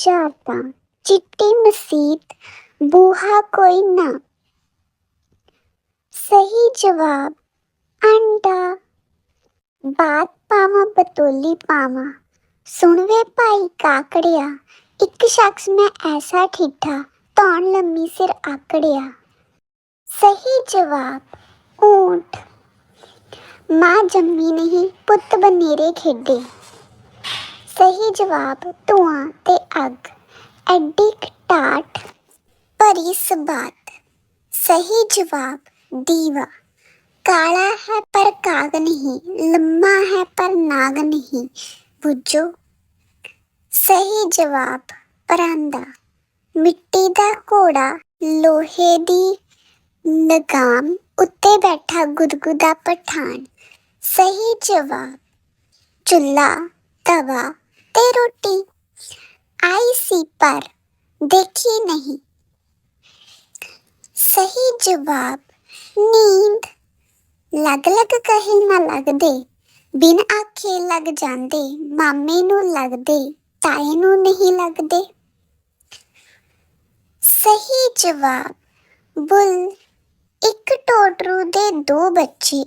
ਬੁਝਾਰਤਾਂ ਚਿੱਟੀ ਮਸੀਤ ਬੂਹਾ ਕੋਈ ਨਾ ਸਹੀ ਜਵਾਬ ਅੰਡਾ ਬਾਤ ਪਾਵਾਂ ਬਤੋਲੀ ਪਾਵਾਂ ਸੁਣ ਵੇ ਭਾਈ ਕਾਕੜਿਆ ਇੱਕ ਸ਼ਖਸ ਮੈਂ ਐਸਾ ਠਿੱਠਾ ਧੌਣ ਲੰਮੀ ਸਿਰ ਆਕੜਿਆ ਸਹੀ ਜਵਾਬ ਊਂਟ ਮਾਂ ਜੰਮੀ ਨਹੀਂ ਪੁੱਤ ਬਨੇਰੇ ਖੇਡੇ ਸਹੀ ਜਵਾਬ, ਧੂਆਂ ਤੇ ਅੱਗ। ਐਡੀ ਕਟਾਟ ਭਰੀ ਸਬਾਤ। ਸਹੀ ਜਵਾਬ, ਦੀਵਾ। ਕਾਲਾ ਹੈ ਪਰ ਕਾਗ ਨਹੀਂ, ਲੰਮਾ ਹੈ ਪਰ ਨਾਗ ਨਹੀਂ। ਬੁੱਝੋ। ਸਹੀ ਜਵਾਬ, ਪਰਾਂਦਾ। ਮਿੱਟੀ ਦਾ ਘੋੜਾ, ਲੋਹੇ ਦੀ ਨਗਾਮ, ਉੱਤੇ ਬੈਠਾ ਗੁਦਗੁਦਾ ਪਠਾਨ। ਸਹੀ ਜਵਾਬ ਚੁੱਲਾ ਤਵਾ। ਤੇ ਰੋਟੀ। ਆਈ ਸੀ, ਪਰ ਦੇਖੀ ਨਹੀਂ। ਸਹੀ ਜਵਾਬ, ਨੀਂਦ। ਲਗ ਲਗ ਕਹੇ ਨਾ ਲੱਗਦੇ। ਬਿਨ ਆਖੇ ਲੱਗ ਜਾਂਦੇ। ਮਾਮੇ ਨੂੰ ਲੱਗਦੇ, ਤਾਏ ਨੂੰ ਨਹੀਂ ਲੱਗਦੇ। ਸਹੀ ਜਵਾਬ, ਬੁੱਲ ਇੱਕ ਟੋਟਰੂ ਦੇ ਦੋ ਬੱਚੇ।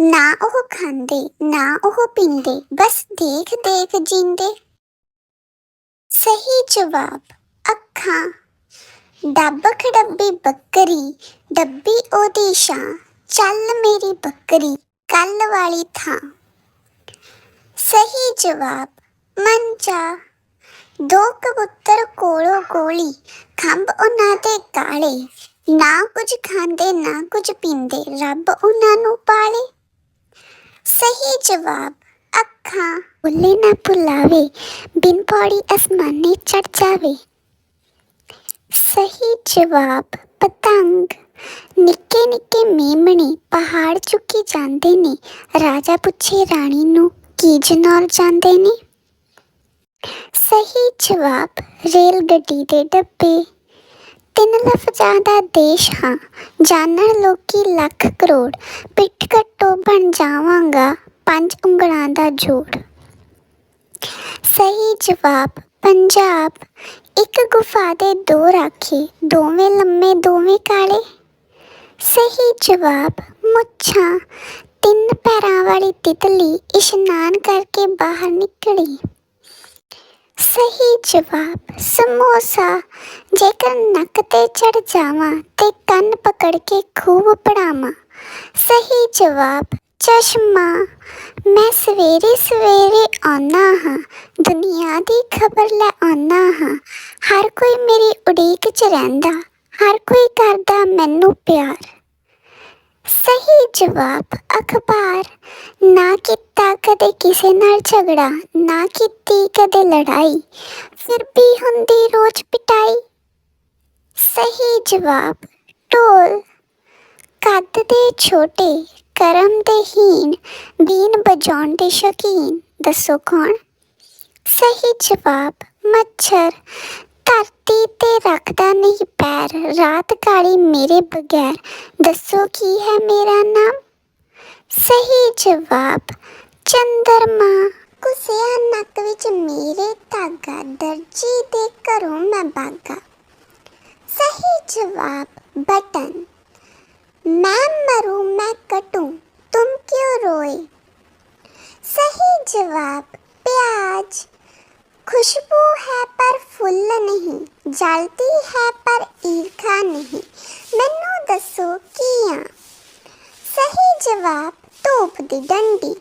ਨਾ ਉਹ ਖਾਂਦੇ, ਨਾ ਉਹ ਪੀਂਦੇ, ਬਸ ਦੇਖ ਦੇਖ ਜਿੰਦੇ। ਸਹੀ ਜਵਾਬ, ਅੱਖਾਂ। ਡੱਬ ਖਡੱਬੀ ਬੱਕਰੀ, ਡੱਬੀ ਉਹਦੀ ਛਾਂ। ਚੱਲ ਮੇਰੀ ਬੱਕਰੀ, ਕੱਲ ਵਾਲੀ ਥਾਂ। ਸਹੀ ਜਵਾਬ ਮੰਚਾ ਦੋ ਕਬੂਤਰ ਕੋਲੋਂ ਕੋਲੀ ਖੰਭ ਉਹਨਾਂ ਦੇ ਕਾਲੇ। ਨਾ ਕੁਝ ਖਾਂਦੇ, ਨਾ ਕੁਝ ਪੀਂਦੇ, ਰੱਬ ਉਹਨਾਂ ਨੂੰ ਪਾਲੇ। ਸਹੀ ਜਵਾਬ, ਅੱਖਾਂ ਭੁੱਲੇ ਨਾ ਭੁਲਾਵੇ, ਬਿਨ ਪੌੜੀ ਅਸਮਾਨੇ ਚੜ ਜਾਵੇ। ਸਹੀ ਜਵਾਬ, ਪਤੰਗ, ਨਿੱਕੇ ਨਿੱਕੇ ਮੇਮਣੇ ਪਹਾੜ ਚੁੱਕੀ ਜਾਂਦੇ ਨੇ, ਰਾਜਾ ਪੁੱਛੇ ਰਾਣੀ ਨੂੰ ਕੀ ਜਨੌਰ ਜਾਂਦੇ ਨੇ। ਸਹੀ ਜਵਾਬ ਰੇਲ ਗੱਡੀ ਦੇ ਡੱਬੇ। ਤਿੰਨ ਲਫ਼ਜ਼ਾਂ ਦਾ ਦੇਸ਼ ਹਾਂ। ਜਾਣਨ ਲੋਕੀ ਲੱਖ ਕਰੋੜ। ਪਿੱਠ ਕੱਟੋ ਬਣ ਜਾਵਾਂਗਾ ਪੰਜ ਉਂਗਲਾਂ ਦਾ ਜੋੜ। ਸਹੀ ਜਵਾਬ, ਪੰਜਾਬ। ਇੱਕ ਗੁਫਾ ਦੇ ਦੋ ਰਾਖੀ, ਦੋਵੇਂ ਲੰਮੇ, ਦੋਵੇਂ ਕਾਲੇ। ਸਹੀ ਜਵਾਬ, ਮੁੱਛਾਂ। ਤਿੰਨ ਪੈਰਾਂ ਵਾਲੀ ਤਿਤਲੀ ਇਸ਼ਨਾਨ ਕਰਕੇ ਬਾਹਰ ਨਿਕਲੀ। ਸਹੀ ਜਵਾਬ, ਸਮੋਸਾ। ਜੇਕਰ ਨੱਕ ਤੇ ਚੜ ਜਾਵਾਂ ਤੇ ਕੰਨ ਪਕੜ ਕੇ ਖੂਬ ਪੜਾਵਾਂ ਸਹੀ ਜਵਾਬ, ਚਸ਼ਮਾ। ਮੈਂ ਸਵੇਰੇ ਸਵੇਰੇ ਆਉਣਾ ਹਾਂ, ਦੁਨੀਆ ਦੀ ਖਬਰ ਲੈ ਆਉਣਾ ਹਾਂ। ਹਰ ਕੋਈ ਮੇਰੀ ਉਡੀਕ 'ਚ ਰਹਿੰਦਾ, ਹਰ ਕੋਈ ਕਰਦਾ ਮੈਨੂੰ ਪਿਆਰ। ਸਹੀ ਜਵਾਬ, ਅਖਬਾਰ। ਨਾ ਕੀਤਾ ਕਦੇ ਕਿਸੇ ਨਾਲ ਝਗੜਾ, ਨਾ ਕੀਤੀ ਕਦੇ ਲੜਾਈ। ਫਿਰ ਵੀ ਹੁੰਦੀ ਰੋਜ਼ ਪਿਟਾਈ। ਸਹੀ ਜਵਾਬ, ਢੋਲ। ਕੱਦ ਦੇ ਛੋਟੇ, ਕਰਮ ਦੇ ਹੀਨ ਬੀਨ ਵਜਾਉਣ ਦੇ ਸ਼ੌਕੀਨ। ਦੱਸੋ ਕੌਣ? ਸਹੀ ਜਵਾਬ, ਮੱਛਰ। ਧਰਤੀ ਤੇ ਰੱਖਦਾ ਨਹੀਂ ਪੈਰ ਰਾਤ ਕਾਲੀ ਮੇਰੇ ਬਗੈਰ ਦੱਸੋ ਕੀ ਹੈ ਮੇਰਾ ਨਾਮ ਸਹੀ ਜਵਾਬ ਚੰਦਰਮਾ ਕੁਸਿਆ ਨੱਕ ਵਿੱਚ ਮੇਰੇ ਧਾਗਾ ਦਰਜੀ ਦੇ ਘਰੋਂ ਮੈਂ ਬਾਗਾ ਸਹੀ ਜਵਾਬ ਬਟਨ मैं मरूं मैं कटूं तुम क्यों रोए सही जवाब प्याज खुशबू है पर ਫੁੱਲ ਨਹੀਂ। ਜਲਦੀ ਹੈ ਪਰ ਈਰਖਾ ਨਹੀਂ। ਮੈਨੂੰ ਦੱਸੋ ਕੀ ਆ ਸਹੀ ਜਵਾਬ, ਧੂਪ ਦੀ ਡੰਡੀ।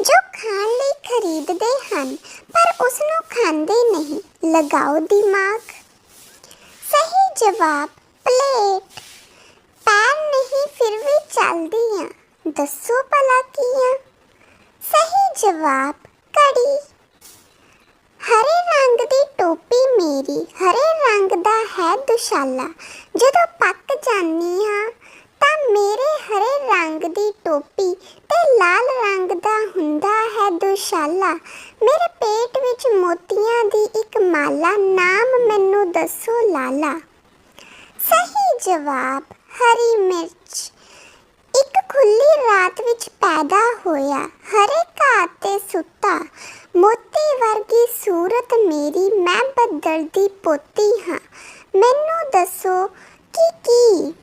ਜੋ ਖਾਣ ਲਈ ਖਰੀਦਦੇ ਹਨ, ਪਰ ਉਸ ਨੂੰ ਖਾਂਦੇ ਨਹੀਂ। ਲਗਾਓ ਦਿਮਾਗ। ਸਹੀ ਜਵਾਬ, ਪਲੇਟ। ਪੈਰ ਨਹੀਂ, ਫਿਰ ਵੀ ਚੱਲਦੀ ਆ ਦੱਸੋ ਭਲਾ ਕੀ ਆ ਸਹੀ ਜਵਾਬ ਕੜੀ ਹਰੇ ਰੰਗ ਦੀ ਟੋਪੀ ਮੇਰੀ, ਹਰੇ ਰੰਗ ਦਾ ਹੈ ਦੁਸ਼ਾਲਾ। ਜਦੋਂ ਪੱਕ ਜਾਂਦੀ ਹਾਂ, ਤਾਂ ਮੇਰੇ ਹਰੇ ਰੰਗ ਦੀ ਟੋਪੀ ਤੇ ਲਾਲ ਰੰਗ ਦਾ ਹੁੰਦਾ ਹੈ ਦੁਸ਼ਾਲਾ। ਮੇਰੇ ਪੇਟ ਵਿੱਚ ਮੋਤੀਆਂ ਦੀ ਇੱਕ ਮਾਲਾ, ਨਾਮ ਮੈਨੂੰ ਦੱਸੋ, ਲਾਲਾ। ਸਹੀ ਜਵਾਬ, ਹਰੀ ਮਿਰਚ। ਖੁੱਲੀ ਰਾਤ ਵਿੱਚ ਪੈਦਾ ਹੋਇਆ ਹਰੇ ਘਾਹ ਤੇ ਸੁੱਤਾ। ਮੋਤੀ ਵਰਗੀ ਸੂਰਤ ਮੇਰੀ, ਮੈਂ ਬੱਦਲ ਦੀ ਪੋਤੀ ਹਾਂ। ਮੈਨੂੰ ਦੱਸੋ ਕਿ ਕੀ?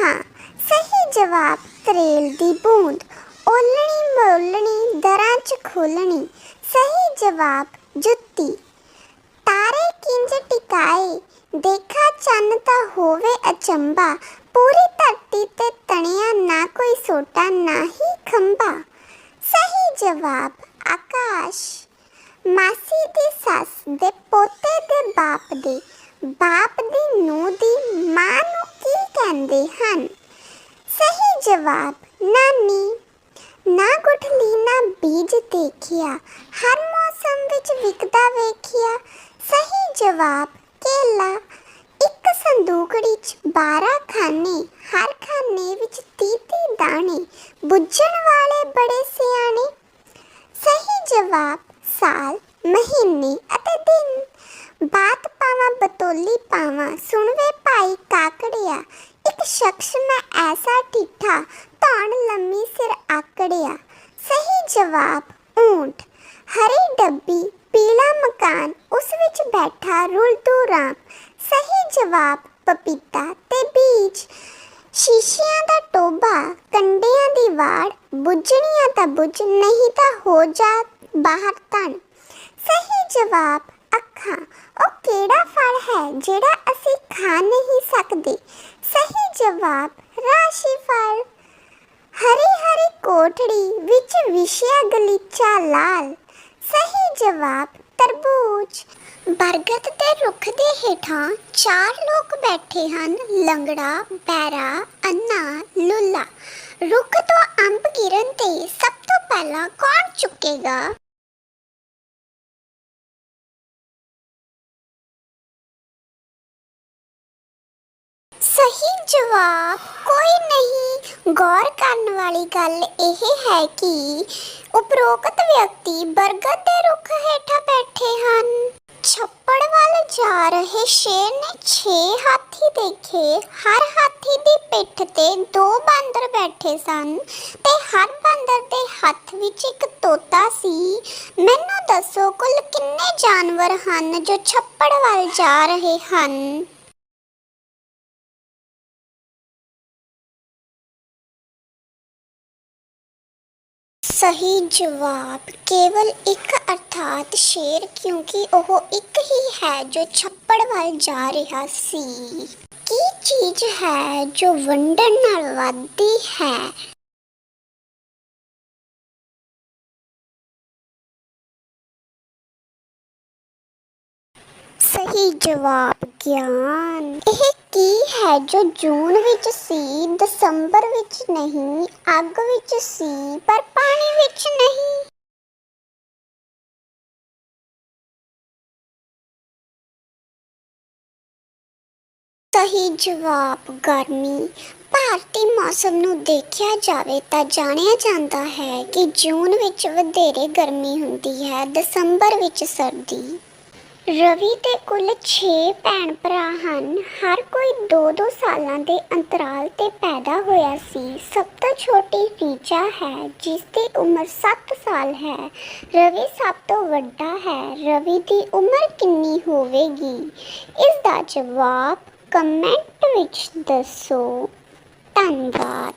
ਹਾਂ, ਸਹੀ ਜਵਾਬ, ਤਰੇਲ ਦੀ ਬੂੰਦ। ਓਲਣੀ ਮੋਲਣੀ, ਦਰਾਂ ਚ ਖੋਲਣੀ। ਸਹੀ ਜਵਾਬ, ਜੁੱਤੀ। ਤਾਰੇ ਕਿੰਜ ਟਿਕਾਏ, ਦੇਖਾ ਚੰਨ ਤਾਂ ਹੋਵੇ ਅਚੰਬਾ ਪੂਰੀ ਧਰਤੀ ਤੇ ਤਣਿਆ ਨਾ ਕੋਈ ਸੋਟਾ, ਨਾ ਹੀ ਖੰਭਾ। ਸਹੀ ਜਵਾਬ, ਆਕਾਸ਼। ਮਾਸੀ ਦੀ ਸੱਸ ਦੇ ਪੋਤੇ ਦੇ ਬਾਪ ਦੇ, ਬਾਪ ਦੀ ਨੂੰਹ ਦੀ ਮਾਂ ਨੂੰ ਕੀ ਕਹਿੰਦੇ ਹਨ? ਸਹੀ ਜਵਾਬ, ਨਾਨੀ। ਨਾ ਗੁਠਲੀ, ਨਾ ਬੀਜ ਦੇਖਿਆ, ਹਰ ਮੌਸਮ ਵਿੱਚ ਵਿਕਦਾ ਵੇਖਿਆ। ਸਹੀ ਜਵਾਬ, ਕੇਲਾ। ਇੱਕ ਸੰਦੂਕੜੀ 'ਚ 12 ਖਾਨੇ, ਹਰ ਖਾਨੇ ਵਿੱਚ 30 ਦਾਣੇ, ਬੁੱਝਣ ਵਾਲੇ ਬੜੇ ਸਿਆਣੇ। ਸਹੀ ਜਵਾਬ, ਸਾਲ, ਮਹੀਨੇ ਅਤੇ ਦਿਨ। ਬਾਤ ਪਾਵਾਂ, ਬਤੋਲੀ ਪਾਵਾਂ, ਸੁਣਵੇ ਭਾਈ ਕਾਕੜਿਆ। ਇੱਕ ਸ਼ਖਸ ਮੈਂ ਐਸਾ ਠਿੱਠਾ, ਧੌਣ ਲੰਮੀ ਸਿਰ ਆਕੜਿਆ। ਸਹੀ ਜਵਾਬ ਊਂਟ ਹਰੀ ਡੱਬੀ, ਪੀਲਾ ਮਕਾਨ, ਉਸ ਵਿੱਚ ਬੈਠਾ ਰੁਲਦੂ ਰਾਮ। ਸਹੀ ਜਵਾਬ, ਪਪੀਤਾ ਤੇ ਬੀਜ। ਸ਼ੀਸ਼ਿਆਂ ਦਾ ਟੋਬਾ ਕੰਡਿਆਂ ਦੀ ਵਾੜ, ਬੁੱਝਣੀਆਂ ਤਾਂ ਬੁੱਝ, ਨਹੀਂ ਤਾਂ ਹੋ ਜਾ ਬਾਹਰ ਤਣ ਸਹੀ ਜਵਾਬ, ਅੱਖਾਂ, ਉਹ ਕਿਹੜਾ ਫਲ ਹੈ ਜਿਹੜਾ ਅਸੀਂ ਖਾ ਨਹੀਂ ਸਕਦੇ? ਸਹੀ ਜਵਾਬ, ਰਾਸ਼ੀ ਫਲ। ਹਰੀ ਹਰੀ ਕੋਠੜੀ ਵਿੱਚ ਵਿਸ਼ਿਆ ਗਲੀਚਾ ਲਾਲ। ਸਹੀ ਜਵਾਬ, ਤਰਬੂਜ। ਬਰਗਦ ਦੇ ਰੁੱਖ ਦੇ ਹੇਠਾਂ ਚਾਰ ਲੋਕ ਬੈਠੇ ਹਨ। ਲੰਗੜਾ, ਬੈਰਾ, ਅੰਨਾ, ਲੁੱਲਾ। ਰੁੱਖ ਤੋਂ ਅੰਬ ਗਿਰਨ ਤੇ ਸਭ ਤੋਂ ਪਹਿਲਾਂ ਕੌਣ ਚੁੱਕੇਗਾ? ਸਹੀ ਜਵਾਬ ਕੋਈ ਨਹੀਂ। ਗੌਰ ਕਰਨ ਵਾਲੀ ਗੱਲ ਇਹ ਹੈ ਕਿ ਉਪਰੋਕਤ ਵਿਅਕਤੀ ਬਰਗਦ ਦੇ ਰੁੱਖ ਹੇਠਾਂ ਬੈਠੇ ਜਾ ਰਹੇ ਸ਼ੇਰ ਨੇ 6 ਹਾਥੀ ਦੇਖੇ। ਹਰ ਹਾਥੀ ਦੀ ਪਿੱਠ ਤੇ ਦੋ ਬਾਂਦਰ ਬੈਠੇ ਸਨ ਤੇ ਹਰ ਬਾਂਦਰ ਦੇ ਹੱਥ ਵਿੱਚ ਇੱਕ ਤੋਤਾ ਸੀ। ਮੈਨੂੰ ਦੱਸੋ ਕੁੱਲ ਕਿੰਨੇ ਜਾਨਵਰ ਹਨ ਜੋ ਛੱਪੜ ਵੱਲ ਜਾ ਰਹੇ ਹਨ? ਸਹੀ ਜਵਾਬ, ਕੇਵਲ ਇੱਕ ਅਰਥਾਤ ਸ਼ੇਰ, ਕਿਉਂਕਿ ਉਹ ਇੱਕ ਹੀ ਹੈ ਜੋ ਛੱਪੜ ਵੱਲ ਜਾ ਰਿਹਾ ਸੀ। ਕੀ ਚੀਜ਼ ਹੈ ਜੋ ਵੰਡਣ ਨਾਲ ਵੱਧਦੀ ਹੈ? ਸਹੀ ਜਵਾਬ ਗਿਆਨ। ਇਹ ਕੀ ਹੈ ਜੋ ਜੂਨ ਵਿੱਚ ਸੀ, ਦਸੰਬਰ ਵਿੱਚ ਨਹੀਂ, ਅੱਗ ਵਿੱਚ ਸੀ, ਪਰ ਪਾਣੀ ਵਿੱਚ ਨਹੀਂ? ਸਹੀ ਜਵਾਬ ਗਰਮੀ। ਭਾਰਤੀ ਮੌਸਮ ਨੂੰ ਦੇਖਿਆ ਜਾਵੇ ਤਾਂ ਜਾਣਿਆ ਜਾਂਦਾ ਹੈ ਕਿ ਜੂਨ ਵਿੱਚ ਵਧੇਰੇ ਗਰਮੀ ਹੁੰਦੀ ਹੈ, ਦਸੰਬਰ ਵਿੱਚ ਸਰਦੀ। ਰਵੀ ਦੇ ਕੁੱਲ 6 ਭੈਣ ਭਰਾ ਹਨ। ਹਰ ਕੋਈ 2-2 ਸਾਲਾਂ ਦੇ ਅੰਤਰਾਲ ਤੇ ਪੈਦਾ ਹੋਇਆ ਸੀ। ਸਭ ਤੋਂ ਛੋਟੀ ਰੀਚਾ ਹੈ, ਜਿਸ ਦੀ ਉਮਰ 7 ਸਾਲ ਹੈ। ਰਵੀ ਸਭ ਤੋਂ ਵੱਡਾ ਹੈ। ਰਵੀ ਦੀ ਉਮਰ ਕਿੰਨੀ ਹੋਵੇਗੀ? ਇਸ ਦਾ ਜਵਾਬ ਕਮੈਂਟ ਵਿੱਚ ਦੱਸੋ। ਧੰਨਵਾਦ।